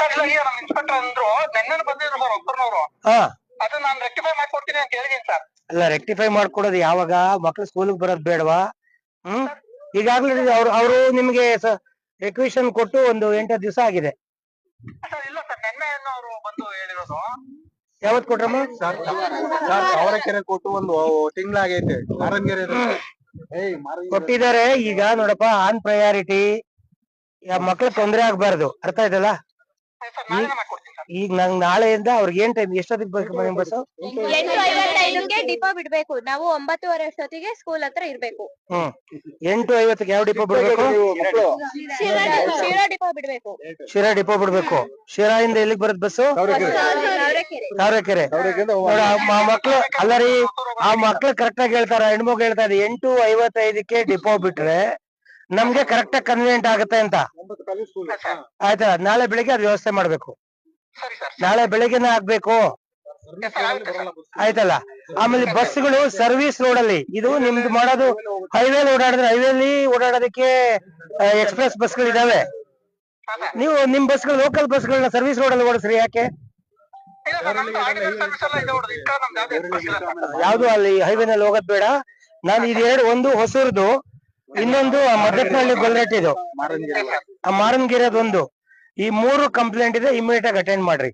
Sir ನಮ್ inspector ಅಂದ್ರು ನೆನ್ನೆ ಬಂದಿದ್ರು ಸರ್ ಒಬ್ಬರನವರು ಹಾ. ಅದು ನಾನು ರೆಕ್ಟಿಫೈ ಮಾಡ್ಕೊಡ್ತೀನಿ ಅಂತ ಹೇಳಿದೀನಿ ಸರ್. ಅಲ್ಲ ರೆಕ್ಟಿಫೈ ಮಾಡ್ಕೊಡೋದು ಯಾವಾಗ? ಮಕ್ಳು ಸ್ಕೂಲ್ಗೆ ಬರೋದ್ ಬೇಡವಾ? ಹ್ಮ್? ಈಗಾಗ್ಲೇ ಅವ್ರು ಅವರು ನಿಮ್ಗೆ ರೆಕ್ವಿಷನ್ ಕೊಟ್ಟು ಒಂದು ಎಂಟು ದಿವಸ ಆಗಿದೆ. ಸರ್ ಇಲ್ಲ ಸರ್ ನಿನ್ನೆ ಅವರು ಬಂದು ಹೇಳಿರೋದು. ಯಾವತ್ ಕೊಟ್ರಮ್ಮ? ಸರ್ ತಾವರೆಕೆರೆ ಕೊಟ್ಟು ಒಂದು ತಿಂಗಳಾಗೈತೆ. ಮಾರನ್ಗೆರೆ ಏಯ್ ಕೊಟ್ಟಿದ್ದಾರೆ. ಈಗ ನೋಡಪ್ಪ ಆನ್ ಪ್ರಯಾರಿಟಿ ಮಕ್ಳು ತೊಂದ್ರೆ ಆಗ್ಬಾರ್ದು. ಅರ್ಥ ಆಯ್ತಲ್ಲ? ಈಗ ನಂಗ್ ನಾಳೆಯಿಂದ ಅವ್ರಿಗೆ ಏನ್ ಟೈಮ್ ಎಷ್ಟೊತ್ತಿಗೆ ಬೇಕು ಮನೆ ಬಸ್ ಎಂಟು ಐವತ್ತೈದಕ್ಕೆ ಡಿಪೋ ಬಿಡ್ಬೇಕು. ನಾವು ಒಂಬತ್ತುವರೆ ಅಷ್ಟೊತ್ತಿಗೆ ಸ್ಕೂಲ್ ಹತ್ರ ಇರ್ಬೇಕು. ಹ್ಮ್. ಎಂಟು ಐವತ್ತಕ್ಕೆ ಯಾವ ಡಿಪೋ ಬಿಡ್ಬೇಕು? ಶಿರಾ ಶಿರಾ ಡಿಪೋ ಬಿಡ್ಬೇಕು. ಶಿರಾ ಡಿಪೋ ಬಿಡ್ಬೇಕು. ಶಿರಾಯಿಂದ ಇಂದ ಎಲ್ಲಿಗೆ ಬರುತ್ತೆ ಬಸ್ಸು? ತಾವರೆಕೆರೆ. ತಾವರೆಕೆರೆ ನೋಡ ಆ ಮಕ್ಳು ಅಲ್ಲ ರೀ ಆ ಮಕ್ಳು ಕರೆಕ್ಟ್ ಆಗಿ ಹೇಳ್ತಾರ ಹೆಣ್ಮಗ್ ಹೇಳ್ತಾರೆ ಇದೆ ಎಂಟು ಐವತ್ತೈದಕ್ಕೆ ಡಿಪೋ ಬಿಟ್ರೆ ನಮ್ಗೆ ಕರೆಕ್ಟ್ ಆಗಿ ಕನ್ವೀನಿಯಂಟ್ ಆಗುತ್ತೆ ಅಂತ. ಆಯ್ತಾ? ನಾಳೆ ಬೆಳಿಗ್ಗೆ ಅದ್ ವ್ಯವಸ್ಥೆ ಮಾಡ್ಬೇಕು. ಸರಿ ಸರ್. ನಾಳೆ ಬೆಳಿಗ್ಗೆನೆ ಆಗ್ಬೇಕು. ಆಯ್ತಲ್ಲ? ಆಮೇಲೆ ಬಸ್ಗಳು ಸರ್ವಿಸ್ ರೋಡ್ ಅಲ್ಲಿ. ಇದು ನಿಮ್ದು ಮಾಡೋದು ಹೈವೇ ಓಡಾಡಿದ್ರೆ ಹೈವೇಲಿ ಓಡಾಡೋದಕ್ಕೆ ಎಕ್ಸ್ಪ್ರೆಸ್ ಬಸ್ಗಳು ಇದಾವೆ. ನೀವು ನಿಮ್ ಬಸ್ಗಳು ಲೋಕಲ್ ಬಸ್ಗಳನ್ನ ಸರ್ವಿಸ್ ರೋಡ್ ಅಲ್ಲಿ ಓಡಿಸ್ರಿ ಯಾಕೆ? ಯಾವ್ದು ಅಲ್ಲಿ ಹೈವೇನಲ್ಲಿ ಹೋಗೋದ್ ಬೇಡ. ನಾನು ಇದು ಎರಡು ಒಂದು ಹೊಸೂರ್ದು. ಇನ್ನೊಂದು ಮದ್ದತ್ನಹಳ್ಳಿ ಗೊಲ್ರಟ್ಟಿದು ಇದು ಆ ಮಾರನ್ಗಿರೋದ್ ಒಂದು ಈ ಮೂರು ಕಂಪ್ಲೇಂಟ್ ಇದೆ ಇಮಿಡಿಯೇಟ್ ಆಗಿ ಅಟೆಂಡ್ ಮಾಡ್ರಿ.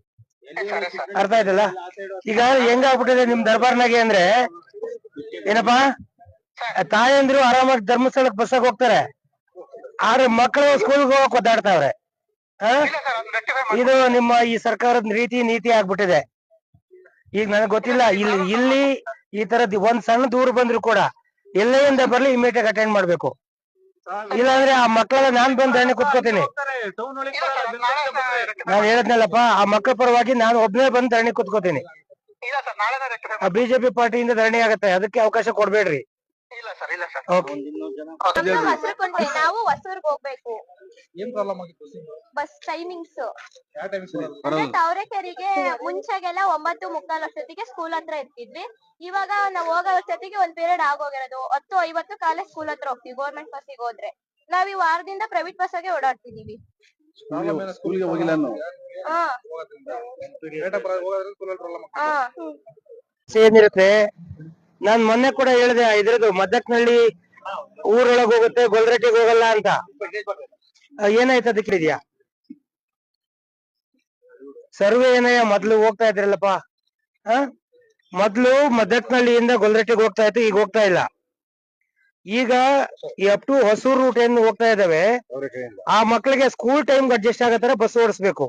ಅರ್ಥ ಆಯ್ತಲ್ಲ? ಈಗ ಹೆಂಗಾಗ್ಬಿಟ್ಟಿದೆ ನಿಮ್ ದರ್ಬಾರ್ನಾಗೆ ಅಂದ್ರೆ ಏನಪ್ಪಾ? ತಾಯಂದ್ರು ಆರಾಮಾಗಿ ಧರ್ಮಸ್ಥಳಕ್ ಬಸ್ಸಾಗ ಹೋಗ್ತಾರೆ. ಆದ್ರೆ ಮಕ್ಕಳು ಸ್ಕೂಲ್ಗೆ ಹೋಗಕ್ ಒದ್ದಾಡ್ತಾವ್ರೆ. ಆ? ಇದು ನಿಮ್ಮ ಈ ಸರ್ಕಾರದ ರೀತಿ ನೀತಿ ಆಗ್ಬಿಟ್ಟಿದೆ. ಈಗ ನನಗೆ ಗೊತ್ತಿಲ್ಲ ಇಲ್ಲಿ ಇಲ್ಲಿ ಈ ತರದ್ ಒಂದ್ ಸಣ್ಣ ದೂರ ಬಂದ್ರು ಕೂಡ ಎಲ್ಲೆಯಿಂದ ಬರ್ಲಿ ಇಮಿಡಿಯೇಟ್ ಅಟೆಂಡ್ ಮಾಡ್ಬೇಕು. ಇಲ್ಲಾಂದ್ರೆ ಆ ಮಕ್ಕಳ ನಾನ್ ಬಂದ್ ಧರಣಿ ಕುತ್ಕೋತೀನಿ. ನಾನ್ ಹೇಳದ್ನಲ್ಲಪ್ಪ ಆ ಮಕ್ಕಳ ಪರವಾಗಿ ನಾನು ಒಬ್ನೇ ಬಂದ್ ಧರಣಿ ಕುತ್ಕೋತೀನಿ. ಇಲ್ಲ ಸರ್ ನಾಳೆ ರೆಕ್ಟಿಫೈ ಆ ಬಿಜೆಪಿ ಪಾರ್ಟಿಯಿಂದ ಧರಣಿ ಆಗತ್ತೆ ಅದಕ್ಕೆ ಅವಕಾಶ ಕೊಡ್ಬೇಡ್ರಿ. ಇಲ್ಲ ಸರ್ ಇಲ್ಲ ಸರ್. ಓಕೆ. ನಮ್ದು ಹೊಸರುಕುಂಟೆ ನಾವು ಹೊಸೂರ್ಗ್ ಹೋಗ್ಬೇಕು. ಏನ್ ಪ್ರಾಬ್ಲಮ್ ಆಗಿತ್ತು ಬಸ್ ಟೈಮಿಂಗ್ಸ್ ಯಾವ ಟೈಮಿಂಗ್ಸ್ ಅಂದ್ರೆ ತಾವರೆಕೆರೆಗೆ ಮುಂಚೆಗೆಲ್ಲ ಒಂಬತ್ತು ಮುಕ್ಕಾಲ್ ಅಷ್ಟೊತ್ತಿಗೆ ಸ್ಕೂಲ್ ಹತ್ರ ಇರ್ತಿದ್ವಿ. ಇವಾಗ ನಾವ್ ಹೋಗೋ ಅಷ್ಟೊತ್ತಿಗೆ ಒಂದ್ ಪೀರಿಯಡ್ ಆಗೋಗಿರೋದು. ಹತ್ತು ಐವತ್ತು ಕಾಲೇ ಸ್ಕೂಲ್ ಹತ್ರ ಹೋಗ್ತೀವಿ ಗೌರ್ಮೆಂಟ್ ಬಸ್ಸಿಗೆ ಹೋದ್ರೆ. ನಾವ್ ಈ ವಾರದಿಂದ ಪ್ರೈವೇಟ್ ಬಸ್ಸಾಗೆ ಓಡಾಡ್ತಿದೀವಿ. ಸ್ಕೂಲ್ಗೆ ಹೋಗಿಲ್ಲ ನಾನು ಹಾ. ಹಾ. ಏನಿರುತ್ತೆ ನಾನ್ ಮೊನ್ನೆ ಕೂಡ ಹೇಳಿದೆ ಇದ್ರದ್ದು ಮದ್ದಕ್ನಳ್ಳಿ ಊರೊಳಗ್ ಹೋಗುತ್ತೆ ಗೊಲ್ರಟ್ಟಿಗೆ ಹೋಗಲ್ಲ ಅಂತ. ಏನಾಯ್ತು ಅದಕ್ಕೆ ಇದೆಯಾ? ಸರ್ವೆ ಏನಯ್ಯ ಮೊದ್ಲು ಹೋಗ್ತಾ ಇದ್ರಲ್ಲಪ್ಪ. ಹ ಮೊದ್ಲು ಮದ್ದಕ್ನಳ್ಳಿಯಿಂದ ಗೊಲ್ರಟ್ಟಿಗೆ ಹೋಗ್ತಾ ಇತ್ತು ಈಗ ಹೋಗ್ತಾ ಇಲ್ಲ. ಈಗ ಈ ಅಪ್ ಟು ಹೊಸೂರು ರೂಟ್ ಏನ್ ಹೋಗ್ತಾ ಇದಾವೆ ಆ ಮಕ್ಳಿಗೆ ಸ್ಕೂಲ್ ಟೈಮ್ ಅಡ್ಜಸ್ಟ್ ಆಗತ್ತಾರ ಬಸ್ ಓಡಿಸ್ಬೇಕು.